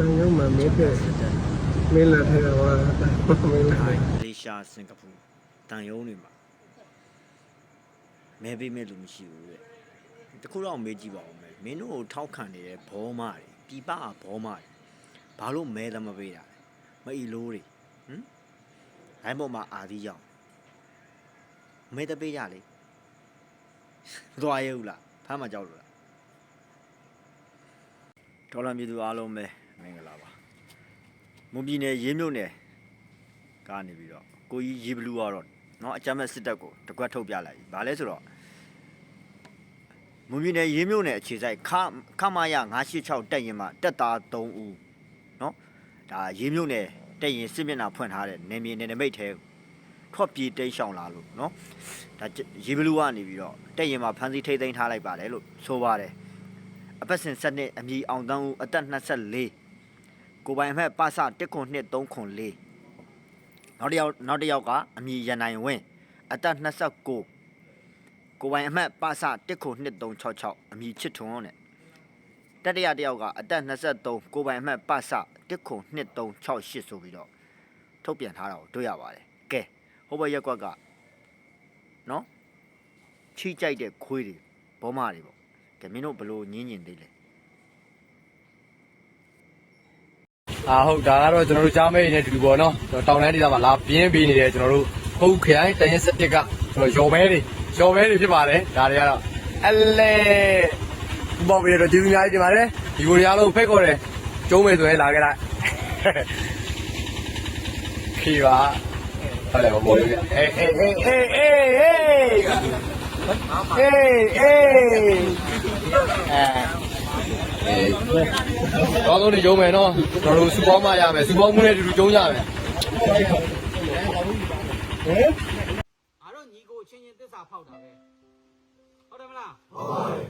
တန်ရုံမှာမင်းတဲ့မင်းလာထဲကဟောမင်းလာထိုင်းမလေးရှားစင်ကာပူတန်ယုံတွေမှာမဲပေးမဲ့လူမရှိဘူးတဲ့တခုတော့မေးကြည့်ပါဦးမယ်မင်းတို့ကိုထောက်ခံနေတဲ့ဘောမတွေပြပအဘောမတွေဘာလို့မဲသမပေးတာလဲမအီလိုးတွေဟမ်ဘိုင်းပေါ်မှာအာသီးရောက်မဲတပေးရလေမသွားရဘူးလားဖမ်းမကြောက်လို့လားဒေါ်လာမြေသူအားလုံးပဲ မင်္ဂလာပါမွန်ပြည်နယ်ရေးမြို့နယ် ကနေပြီးတော့ကိုကြီးရေဘလူးကတော့เนาะအကြမ်းမဲ့စစ်တပ်ကိုတကွက်ထုတ်ပြလိုက်ပြီ။ဘာလဲဆိုတော့မွန်ပြည်နယ်ရေးမြို့နယ်အခြေစိုက်ခခမရ986တက်ရင်မှာတက်သား3ဦးเนาะဒါရေးမြို့နယ်တက်ရင်စစ်မျက်နှာဖွင့်ထားတဲ့နေမြေနယ်နိမိတ်ထဲထွက်ပြေးတိတ်ရှောင်လာလို့เนาะဒါရေဘလူးကနေပြီးတော့တက်ရင်မှာဖမ်းဆီးထိသိမ်းထားလိုက်ပါတယ်လို့ဆိုပါတယ်အပတ်စဉ်7နှစ်အမည်အောင်တန်းဦးအသက်24 ကိုပိုင်အမှတ်ပါစ1ခွန်2 3ခွန်4နောက်တစ်ယောက်နောက်တစ်ယောက်ကအမည်ရန်နိုင်ဝင်းအသက်29ကိုပိုင်အမှတ်ပါစ1ခု2366အမည်ချစ်ထွန်းတဲ့တတိယတစ်ယောက်ကအသက်23ကိုပိုင်အမှတ်ပါစ1ခု2368ဆိုပြီးတော့ထုတ်ပြန်ထားတာကိုတွေ့ရပါတယ်ကဲဟိုဘက်ရက်ကွက်ကနော်ချီကြိုက်တဲ့ခွေးတွေဘောမတွေပေါ့ကဲမင်းတို့ဘလို့ညင်းညင်သေးလဲ အာဟုတ်ဒါကတော့ကျွန်တော်တို့ကြားမဲနေတူတူပေါ့နော်ကျွန်တော်တောင်တန်းဒေသမှာလာပြင်းပေးနေတယ်ကျွန်တော်တို့ဟုတ်ခရိုင်တရင်စတစ်ကကျွန်တော်ရော်မဲတွေရော်မဲတွေဖြစ်ပါတယ်ဒါတွေကတော့အလဲဒီပေါ်ပြီးတော့ကျေးဇူးအများကြီးတင်ပါတယ်ဒီကိုတွေအားလုံးဖိတ်ခေါ်တယ်ကျုံးမယ်ဆိုရင်လာခဲ့လိုက်ခေပါဟုတ်တယ်ဘောလေးအေးအေးအေးအေးအေးအေးအေး အေးအဲတော့တော့နေရုံမယ်နော်ကျွန်တော်တို့စူပေါင်းမရမယ်စူပေါင်းမှုနဲ့တူတူကျုံးရမယ်ငါတို့ညီကိုချင်းချင်းတစ္ဆာဖောက်တာပဲဟုတ်တယ်မလားဟုတ်ပါတယ်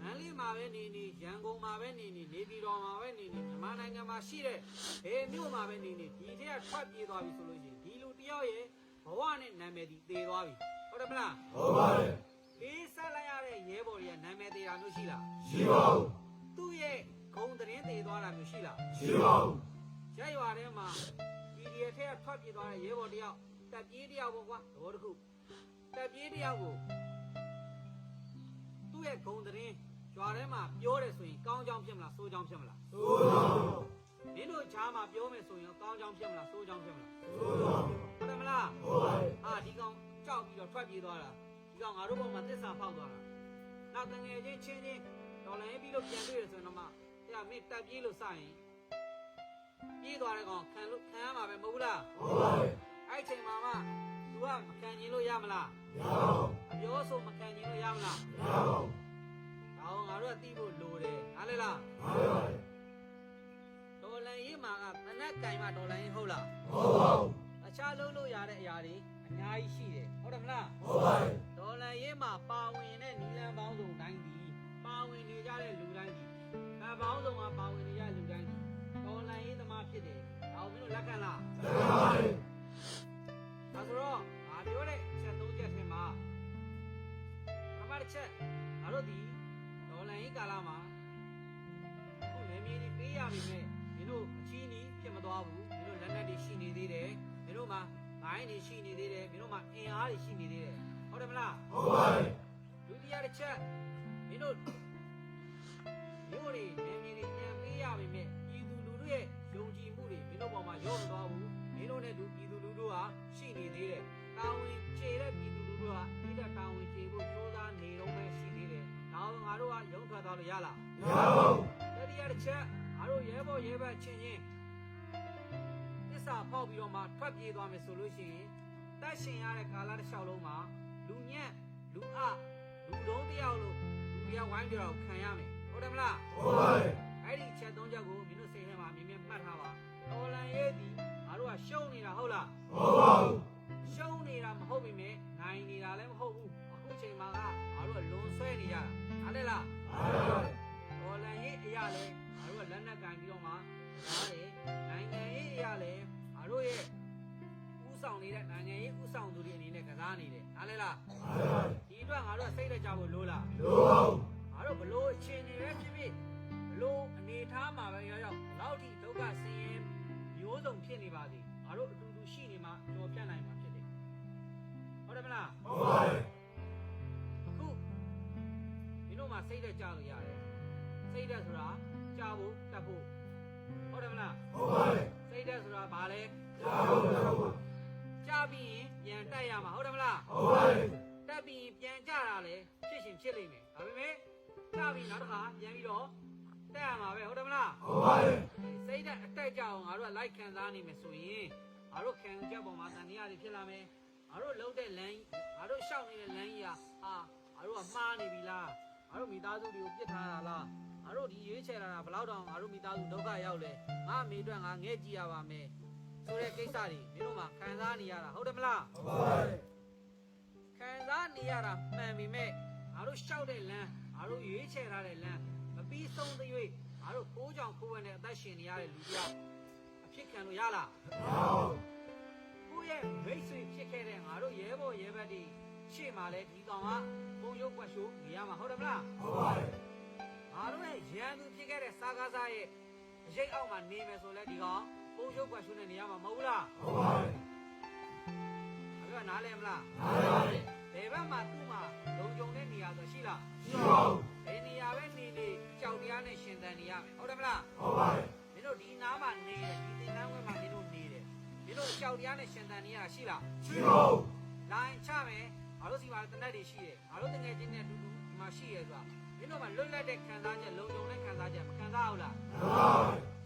မန္တလေးမှာပဲနေနေရန်ကုန်မှာပဲနေနေနေပြည်တော်မှာပဲနေနေမြန်မာနိုင်ငံမှာရှိတဲ့ဘယ်မြို့မှာပဲနေနေဒီထက်ကထွက်ပြေးသွားပြီဆိုလို့ရှိရင်ဒီလူတယောက်ရဲ့ဘဝနဲ့နာမည်ဒီသေသွားပြီဟုတ်တယ်မလားဟုတ်ပါတယ် လေးဆက်လိုက်ရတဲ့ရဲဘော်တွေကနာမည်သေးတာမျိုးရှိလားရှိပါဘူးသူ့ရဲ့ဂုံသတင်းသေသွားတာမျိုးရှိလားရှိပါဘူးရက်ရွာထဲမှာ PDF ထက်ကထွက်ပြေးသွားတဲ့ရဲဘော်တယောက်တက်ပြေးတယောက်ပေါ့ကွာသဘောတစ်ခုတက်ပြေးတယောက်ကိုသူ့ရဲ့ဂုံသတင်းရွာထဲမှာပြောတယ်ဆိုရင်ကောင်းကြောင်းဖြစ်မလားဆိုးကြောင်းဖြစ်မလားဆိုးကြောင်းမင်းတို့ချားမှာပြောမယ်ဆိုရင်ကောင်းကြောင်းဖြစ်မလားဆိုးကြောင်းဖြစ်မလားဆိုးကြောင်းဟုတ်တယ်မလားဟုတ်ပါဘူးအာဒီကောင်ကြောက်ပြီးတော့ထွက်ပြေးသွားတာဒီ ကောင်ငါတို့ဘုံမှာသစ္စာဖောက်သွားတာနောက်တငယ်ချင်းချင်းချင်းဒေါ်လာရေးပြီးလို့ပြန်တွေ့ရဆိုရင်တော့မှတရားမင်းတက်ပြေးလို့စရင်ပြေးသွားတဲ့ကောင်ခံလို့ခံရမှာပဲမဟုတ်ဘူးလားအဲ့ချိန်မှာမှ तू ကမခံကျင်လို့ရမလားမရပါဘူးအပြောဆိုမခံကျင်လို့ရမလားမရပါဘူးဒါအောင်ငါတို့ကသိဖို့လိုတယ်နားလဲလားမှန်ပါပါတယ်ဒေါ်လန်ရေးမှာကတနက်ကင်မှာဒေါ်လန်ရေးဟုတ်လားမဟုတ်ပါဘူးအခြားလုံးလို့ရတဲ့အရာတွေအများကြီးရှိတယ်ဟုတ်တယ် တစ်ချက်ငါတို့ဒီဒေါ်လာရေးကာလမှာခုနေမြေကြီးပေးရပြီမဲ့မင်းတို့အချီးနီးဖြစ်မသွားဘူးမင်းတို့လက်နက်တွေရှိနေသေးတယ်မင်းတို့မှာငိုင်းတွေရှိနေသေးတယ်မင်းတို့မှာအင်အားတွေရှိနေသေးတယ်ဟုတ်တယ်မလားဟုတ်ပါတယ်ဒုတိယတစ်ချက်မင်းတို့မြို့တွေနေမြေတွေပြန်ပေးရပြီမဲ့ ချက်ငါတို့ရဲဘော်ရဲဘက်ချင်းချင်းသစ္စာဖောက်ပြီးတော့မှထွက်ပြေးသွားမယ်ဆိုလို့ရှိရင်တတ်ရှင်ရတဲ့ကာလတစ်လျှောက်လုံးမှာလူညံ့လူအလူလုံးတယောက်လို့လူတယောက်ဝိုင်းပြတော့ခံရမယ်ဟုတ်တယ်မလားဟုတ်ပါတယ်အဲ့ဒီချက်သုံးချက်ကိုမင်းတို့စိတ်ထဲမှာမြင်မြင်မှတ်ထားပါတော်လန်ရေးဒီငါတို့ကရှုံးနေတာဟုတ်လားဟုတ်ပါဘူးရှုံးနေတာမဟုတ်ပြီမဲ့နိုင်နေတာလည်းမဟုတ်ဘူး စားနေတယ်နားလဲလားဒီအတွက်ငါတို့ကစိတ်တကြဖို့လိုလားလိုပါဘူးငါတို့ဘလို့အခြေအနေပဲဖြစ်ဖြစ်ဘလို့အနေထားနားမှာပဲရောက်ရောက်ဘလောက်ထိဒုက္ခဆင်းရဲမျိုးစုံဖြစ်နေပါသည်ငါတို့အတူတူရှိနေမှကြော်ဖြတ်နိုင်မှာဖြစ်တယ်ဟုတ်တယ်မလားဟုတ်ပါတယ်အခုမင်းတို့မှာစိတ်သက်ကြလို့ရတယ်စိတ်သက်ဆိုတာကြဖို့တတ်ဖို့ဟုတ်တယ်မလားဟုတ်ပါတယ်စိတ်သက်ဆိုတာဘာလဲကြဖို့တတ်ဖို့ကြ ပြီးရင်ပြန်တက်ရမှာဟုတ်တယ်မလားဟုတ်ပါတယ်တက်ပြီးရင်ပြန်ကြတာလေဖြစ်ရှင်ဖြစ်လိမ့်မယ်ဒါပေမဲ့ကြပြီးနောက်တစ်ခါပြန်ပြီးတော့တက်ရမှာပဲဟုတ်တယ်မလားဟုတ်ပါတယ်စိတ်သက်အတက်ကြအောင်ငါတို့ကလိုက်ခံစားနေမယ်ဆိုရင်ငါတို့ခံချက်ပေါ်မှာတန်တရားတွေဖြစ်လာမယ်ငါတို့လှုပ်တဲ့လမ်းငါတို့ရှောက်နေတဲ့လမ်းကြီးကဟာငါတို့ကမှားနေပြီလားငါတို့မိသားစုတွေကိုပြစ်ထားတာလားငါတို့ဒီရွေးချယ်လာတာဘယ်လောက်တောင်ငါတို့မိသားစုဒုက္ခရောက်လဲငါအမေအတွက်ငါငဲ့ကြည့်ရပါမယ် ဆိုတဲ့ကိစ္စတွေမင်းတို့မှခံစားနေရတာဟုတ်တယ်မလားဟုတ်ပါတယ်ခံစားနေရတာမှန်ပြီမဲ့ငါတို့ရှောက်တဲ့လမ်းငါတို့ရွေးချယ်ထားတဲ့လမ်းမပြီးဆုံးသေး၍ငါတို့ကိုးကြောင်ကိုးဝဲနဲ့အသက်ရှင်နေရတဲ့လူတစ်ယောက်အဖြစ်ခံလို့ရလားကိုယ့်ရဲ့မိတ်ဆွေဖြစ်ခဲ့တဲ့ငါတို့ရဲဘော်ရဲဘက်တွေရှေ့မှာလဲဒီကောင်ကပုံရုပ်ကွက်ရှိုးနေရမှာဟုတ်တယ်မလားဟုတ်ပါတယ်ငါတို့ရဲ့ရန်သူဖြစ်ခဲ့တဲ့စာကားစားရဲ့အရေးအောက်မှာနေမယ်ဆိုလဲဒီကောင် ပုံရုပ်ကွက်ရှိုးနဲ့နေရမှာမဟုတ်ဘူးလားဟုတ်ပါတယ်အဲ့ဒါနားလဲမလားနားပါတယ်ဘယ်ဘက်မှာသူ့မှာလုံခြုံတဲ့နေရာဆိုရှိလားရှိပါဘူးဘယ်နေရာပဲနေနေကြောက်တရားနဲ့ရှင်သန်နေရမယ်ဟုတ်တယ်မလားဟုတ်ပါတယ်မင်းတို့ဒီနားမှာနေတယ်ဒီသင်္ကန်းဝဲမှာမင်းတို့နေတယ်မင်းတို့ကြောက်တရားနဲ့ရှင်သန်နေရတာရှိလားရှိပါဘူးလိုင်းချမယ်ငါတို့စီမှာတနက်တွေရှိတယ်ငါတို့တငယ်ချင်းနဲ့အတူတူဒီမှာရှိရဲဆိုတာမင်းတို့မှာလွတ်လပ်တဲ့ခံစားချက်လုံခြုံတဲ့ခံစားချက်မခံစားဘူးလားမှန်ပါဘူး